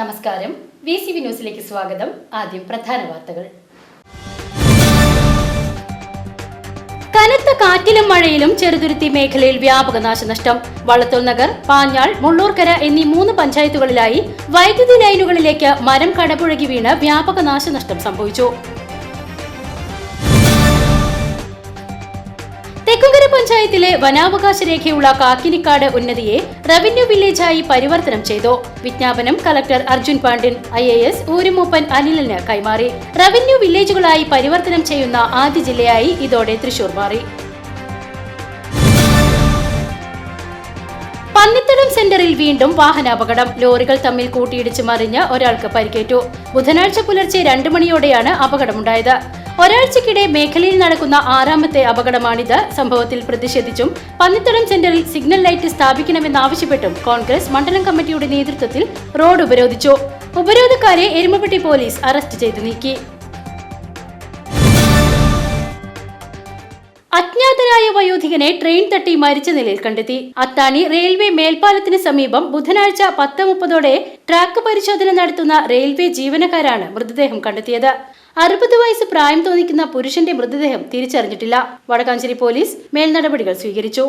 നമസ്കാരം. V C V ന്യൂസിലേക്ക് സ്വാഗതം. ആദ്യം പ്രധാന വാർത്തകൾ. കനത്ത കാറ്റിലും മഴയിലും ചെറുതുരുത്തി മേഖലയിൽ വ്യാപക നാശനഷ്ടം. വള്ളത്തോൾ നഗർ പാഞ്ഞാൾ മുള്ളൂർക്കര എന്നീ മൂന്ന് പഞ്ചായത്തുകളിലായി വൈദ്യുതി ലൈനുകളിലേക്ക് മരം കടപുഴകി വീണ് വ്യാപക നാശനഷ്ടം സംഭവിച്ചു. തെക്കുംകര പഞ്ചായത്തിലെ വനാവകാശ രേഖയുള്ള കാക്കിനിക്കാട് ഉന്നതിയെ റവന്യൂ വില്ലേജായി പരിവർത്തനം ചെയ്തു. വിജ്ഞാപനം collector Arjun Pandian I A S ഊരുമൂപ്പൻ അനിലിന് കൈമാറി. റവന്യൂ വില്ലേജുകളായി പരിവർത്തനം ചെയ്യുന്ന ആദ്യ ജില്ലയായി ഇതോടെ തൃശൂർ മാറി. പന്നിത്തടം സെന്ററിൽ വീണ്ടും വാഹനാപകടം. ലോറികൾ തമ്മിൽ കൂട്ടിയിടിച്ച് മറിഞ്ഞ് ഒരാൾക്ക് പരിക്കേറ്റു. ബുധനാഴ്ച പുലർച്ചെ രണ്ടു മണിയോടെയാണ് അപകടമുണ്ടായത്. ഒരാഴ്ചക്കിടെ മേഖലയിൽ നടക്കുന്ന ആറാമത്തെ അപകടമാണിത്. സംഭവത്തിൽ പ്രതിഷേധിച്ചും പന്നിത്തടം സെന്ററിൽ സിഗ്നൽ ലൈറ്റ് സ്ഥാപിക്കണമെന്നാവശ്യപ്പെട്ടും കോൺഗ്രസ് മണ്ഡലം കമ്മിറ്റിയുടെ നേതൃത്വത്തിൽ റോഡ് ഉപരോധിച്ചു. ഉപരോധക്കാരെ എരുമപ്പെട്ടി പോലീസ് അറസ്റ്റ് ചെയ്തു നീക്കി. അജ്ഞാതനായ വയോധികനെ ട്രെയിൻ തട്ടി മരിച്ച നിലയിൽ കണ്ടെത്തി. അത്താണി റെയിൽവേ മേൽപ്പാലത്തിന് സമീപം ബുധനാഴ്ച പത്ത് മുപ്പതോടെ ട്രാക്ക് പരിശോധന നടത്തുന്ന റെയിൽവേ ജീവനക്കാരാണ് മൃതദേഹം കണ്ടെത്തിയത്. അറുപത് വയസ്സ് പ്രായം തോന്നിക്കുന്ന പുരുഷന്റെ മൃതദേഹം തിരിച്ചറിഞ്ഞിട്ടില്ല. വടക്കാഞ്ചേരി പോലീസ് മേൽനടപടികൾ സ്വീകരിച്ചു.